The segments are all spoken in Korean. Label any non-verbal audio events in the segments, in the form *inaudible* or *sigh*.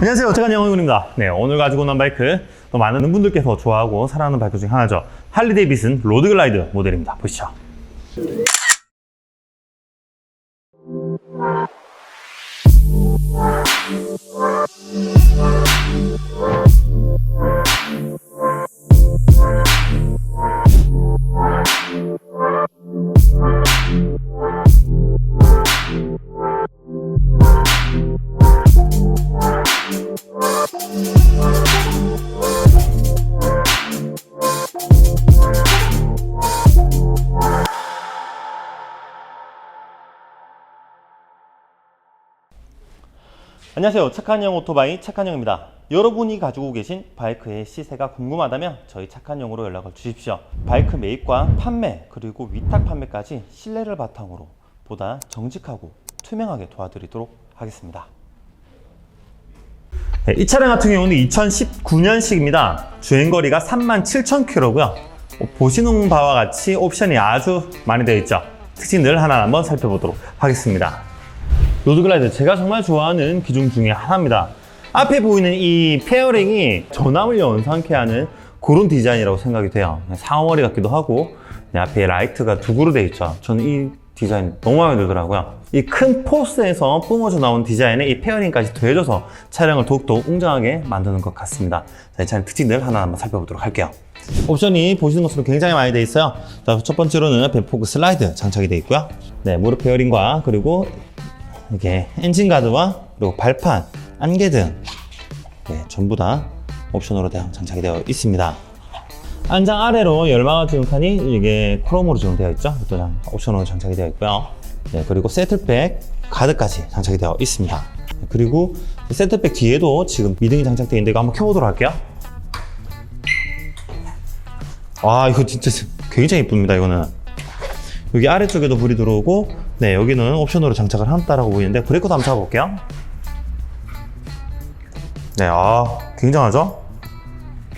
안녕하세요. 제가 영훈입니다. 네, 오늘 가지고 온 바이크 또 많은 분들께서 좋아하고 사랑하는 바이크 중 하나죠. 할리 데이비슨 로드글라이드 모델입니다. 보시죠. 안녕하세요. 착한 형 오토바이 착한 형입니다. 여러분이 가지고 계신 바이크의 시세가 궁금하다면 저희 착한 형으로 연락을 주십시오. 바이크 매입과 판매 그리고 위탁 판매까지 신뢰를 바탕으로 보다 정직하고 투명하게 도와드리도록 하겠습니다. 네, 이 차량 같은 경우는 2019년식입니다. 주행거리가 37,000km고요. 보시는 바와 같이 옵션이 아주 많이 되어 있죠. 특징들 하나 한번 살펴보도록 하겠습니다. 로드글라이드 제가 정말 좋아하는 기종 중에 하나입니다. 앞에 보이는 이 페어링이 전함을 연상케 하는 그런 디자인이라고 생각이 돼요. 상어머리 같기도 하고 네, 앞에 라이트가 두 그루 되어 있죠. 저는 이 디자인 너무 마음에 들더라고요. 이 큰 포스에서 뿜어져 나온 디자인에 이 페어링까지 더해져서 차량을 더욱더 웅장하게 만드는 것 같습니다. 자, 이 차량 특징들 하나 한번 살펴보도록 할게요. 옵션이 보시는 것처럼 굉장히 많이 되어 있어요. 자, 첫 번째로는 벤포그 슬라이드 장착이 되어 있고요. 네, 무릎 페어링과 그리고 이렇게 엔진 가드와 그리고 발판, 안개 등 네, 전부 다 옵션으로 다 장착이 되어 있습니다. 안장 아래로 열마가 지금 칸이 이게 크롬으로 지원되어 있죠. 또 옵션으로 장착이 되어 있고요. 네, 그리고 세트백 가드까지 장착이 되어 있습니다. 네, 그리고 세트백 뒤에도 지금 미등이 장착되어 있는데 이거 한번 켜보도록 할게요. 와 이거 진짜 굉장히 이쁩니다 이거는 여기 아래쪽에도 불이 들어오고 네 여기는 옵션으로 장착을 한다라고 보이는데 브레이크도 한번 잡아볼게요. 네 아 굉장하죠?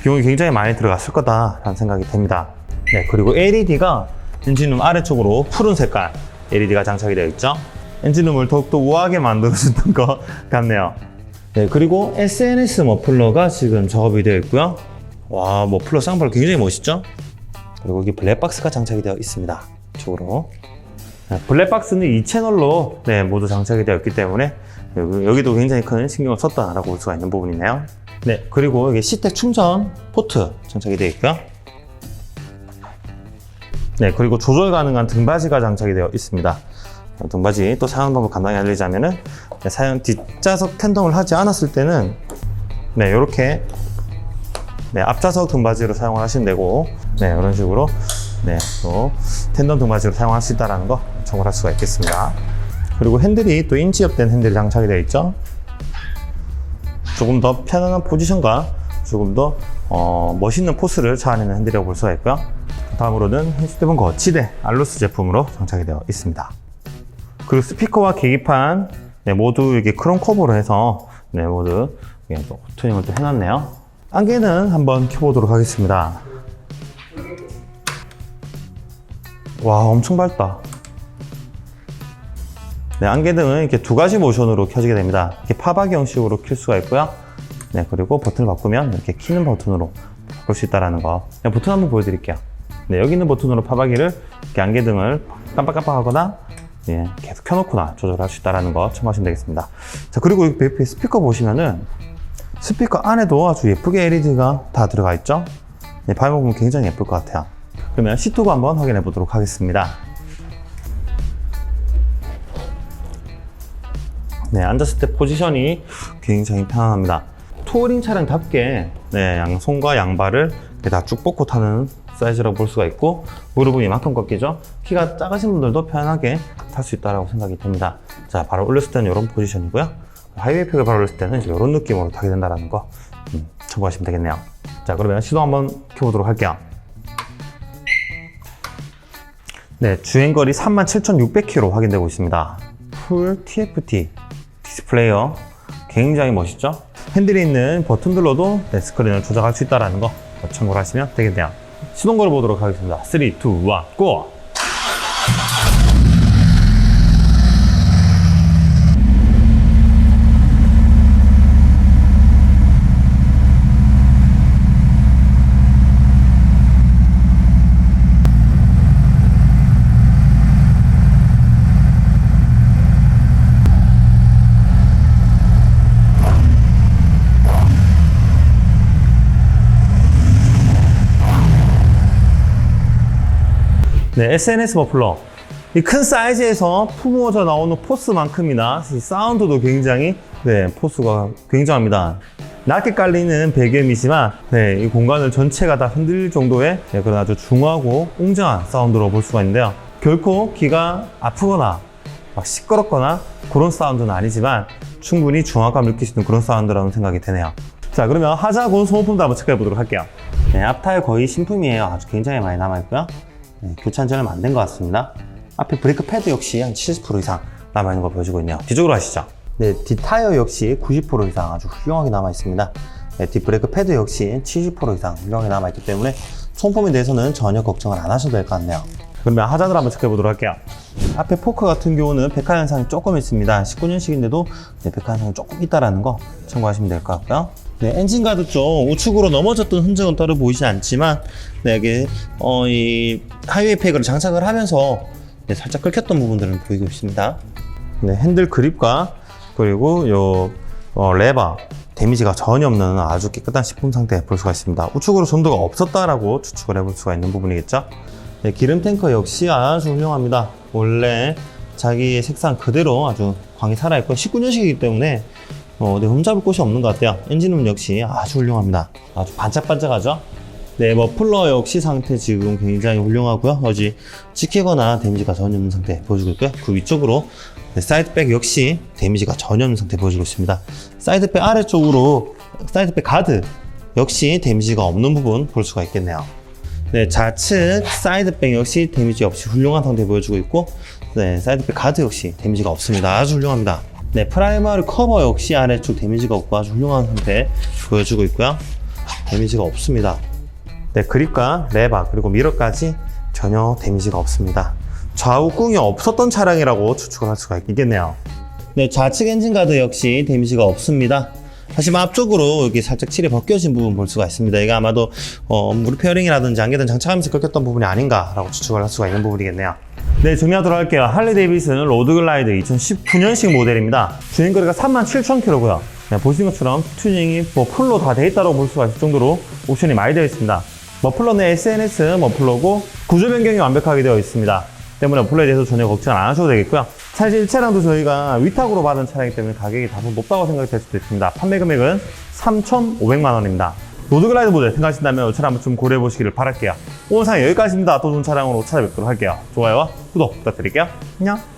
비용이 굉장히 많이 들어갔을 거다라는 생각이 됩니다. 네 그리고 LED가 엔진룸 아래쪽으로 푸른 색깔 LED가 장착이 되어 있죠? 엔진룸을 더욱더 우아하게 만들어주는 *laughs* 것 같네요. 네 그리고 SNS 머플러가 지금 작업이 되어 있고요. 와 머플러 쌍발 굉장히 멋있죠? 그리고 여기 블랙박스가 장착이 되어 있습니다. 이쪽으로. 네, 블랙박스는 이 채널로 네, 모두 장착이 되어 있기 때문에 여기, 여기도 굉장히 큰 신경을 썼다라고 볼 수가 있는 부분이네요. 네, 그리고 여기 시택 충전 포트 장착이 되어 있고요. 네, 그리고 조절 가능한 등받이가 장착이 되어 있습니다. 어, 등받이 또 사용 방법 간단히 알리자면은 네, 사용 뒷좌석 텐덤을 하지 않았을 때는 네, 이렇게 네, 앞좌석 등받이로 사용을 하시면 되고 네, 이런 식으로 네, 또 텐덤 등받이로 사용할 수 있다는 거 참고할 수가 있겠습니다. 그리고 핸들이 또 인치업된 핸들이 장착이 되어 있죠. 조금 더 편안한 포지션과 조금 더 어, 멋있는 포스를 자아내는 핸들이라고 볼 수가 있고요. 다음으로는 휴대폰 거치대 알루스 제품으로 장착이 되어 있습니다. 그리고 스피커와 계기판 네, 모두 이게 크롬 커버로 해서 네, 모두 이게 또 튜닝을 또 해놨네요. 안개는 한번 켜보도록 하겠습니다. 와 엄청 밝다. 네, 안개등은 이렇게 두 가지 모션으로 켜지게 됩니다. 이렇게 파박이 형식으로 켤 수가 있고요. 네, 그리고 버튼을 바꾸면 이렇게 키는 버튼으로 바꿀 수 있다는 거. 네, 버튼 한번 보여드릴게요. 네, 여기 있는 버튼으로 파박이를 이렇게 안개등을 깜빡깜빡 하거나 예, 계속 켜놓거나 조절할 수 있다는 거 참고하시면 되겠습니다. 자 그리고 여기 옆에 스피커 보시면은 스피커 안에도 아주 예쁘게 LED가 다 들어가 있죠? 네, 발목 보면 굉장히 예쁠 것 같아요 그러면 시트도 한번 확인해 보도록 하겠습니다. 네, 앉았을 때 포지션이 굉장히 편안합니다. 투어링 차량답게 네, 양손과 양발을 다 쭉 뻗고 타는 사이즈라고 볼 수가 있고 무릎은 이만큼 꺾이죠. 키가 작으신 분들도 편하게 탈 수 있다고 생각이 됩니다. 자, 바로 올렸을 때는 이런 포지션이고요. 하이웨이 팩을 바로 올렸을 때는 이런 느낌으로 타게 된다는 거 음, 참고하시면 되겠네요. 자, 그러면 시도 한번 켜보도록 할게요. 네, 주행거리 37,600km 확인되고 있습니다. 풀 TFT 디스플레이어 굉장히 멋있죠? 핸들에 있는 버튼들로도 네, 스크린을 조작할 수 있다는 거 참고를 하시면 되겠네요. 시동 걸어 보도록 하겠습니다. 3, 2, 1, GO! 네, SNS 머플러. 이 큰 사이즈에서 품어져 나오는 포스만큼이나 이 사운드도 굉장히 네, 포스가 굉장합니다. 낮게 깔리는 배경이지만 네, 이 공간을 전체가 다 흔들릴 정도의 네, 그런 아주 중하고 웅장한 사운드로 볼 수가 있는데요. 결코 귀가 아프거나 막 시끄럽거나 그런 사운드는 아니지만 충분히 중화감을 느낄 수 있는 그런 사운드라는 생각이 드네요. 자, 그러면 하자곤 소모품도 한번 체크해 보도록 할게요. 네, 앞타일 거의 신품이에요. 아주 굉장히 많이 남아있고요. 한지는 안된 것 같습니다. 앞에 브레이크 패드 역시 한 70% 이상 남아있는 걸 보여주고 있네요. 뒤쪽으로 가시죠. 네, 뒷타이어 역시 90% 이상 아주 훌륭하게 남아있습니다. 네, 뒷브레이크 패드 역시 70% 이상 훌륭하게 남아있기 때문에 손품에 대해서는 전혀 걱정을 안 하셔도 될 것 같네요. 그러면 하자들 한번 체크해 보도록 할게요. 앞에 포크 같은 경우는 백화 현상이 조금 있습니다. 19년식인데도 네, 백화 현상이 조금 있다라는 거 참고하시면 될 것 같고요. 네, 엔진 가드 쪽 우측으로 넘어졌던 흔적은 따로 보이진 않지만 네, 이게 어, 이 하이웨이 팩을 장착을 하면서 네, 살짝 긁혔던 부분들은 보이고 있습니다. 네, 핸들 그립과 그리고 요 어, 레버 데미지가 전혀 없는 아주 깨끗한 식품 상태 볼 수가 있습니다. 우측으로 전도가 없었다라고 추측을 해볼 수가 있는 부분이겠죠. 네, 기름 탱커 역시 아주 훌륭합니다. 원래 자기의 색상 그대로 아주 광이 살아있고 19년식이기 때문에 어, 어디 흠잡을 곳이 없는 것 같아요. 엔진음 역시 아주 훌륭합니다. 아주 반짝반짝하죠? 네, 머플러 역시 상태 지금 굉장히 훌륭하고요. 어지 찍히거나 데미지가 전혀 없는 상태 보여주고 있고요. 그 위쪽으로 네, 사이드백 역시 데미지가 전혀 없는 상태 보여주고 있습니다. 사이드백 아래쪽으로 사이드백 가드 역시 데미지가 없는 부분 볼 수가 있겠네요. 네, 좌측 사이드백 역시 데미지 없이 훌륭한 상태 보여주고 있고, 네, 사이드백 가드 역시 데미지가 없습니다. 아주 훌륭합니다. 네, 프라이머리 커버 역시 아래쪽 데미지가 없고 아주 훌륭한 상태 보여주고 있고요. 데미지가 없습니다. 네, 그립과 레바 그리고 미러까지 전혀 데미지가 없습니다. 좌우 꿍이 없었던 차량이라고 추측을 할 수가 있겠네요. 네, 좌측 엔진 가드 역시 데미지가 없습니다. 하지만 앞쪽으로 여기 살짝 칠이 벗겨진 부분 볼 수가 있습니다. 이게 아마도 어, 무릎 페어링이라든지 안개등 장착하면서 꺾였던 부분이 아닌가라고 추측을 할 수가 있는 부분이겠네요. 네, 정리하도록 할게요. 할리 데이비슨 로드글라이드 2019년식 모델입니다. 주행거리가 37,000km고요. 네, 보시는 것처럼 튜닝이 뭐 풀로 다 돼 있다고 볼 수가 있을 정도로 옵션이 많이 되어 있습니다. 머플러는 SNS 머플러고 구조 변경이 완벽하게 되어 있습니다. 때문에 머플러에 대해서 전혀 걱정 안 하셔도 되겠고요. 사실 이 차량도 저희가 위탁으로 받은 차량이기 때문에 가격이 다소 높다고 생각이 될 수도 있습니다. 판매 금액은 3,500만 원입니다. 로드글라이드 모델 생각하신다면 이 차량 한번 좀 고려해 보시기를 바랄게요. 오늘 상영 여기까지입니다. 또 좋은 차량으로 찾아뵙도록 할게요. 좋아요와 구독 부탁드릴게요. 안녕.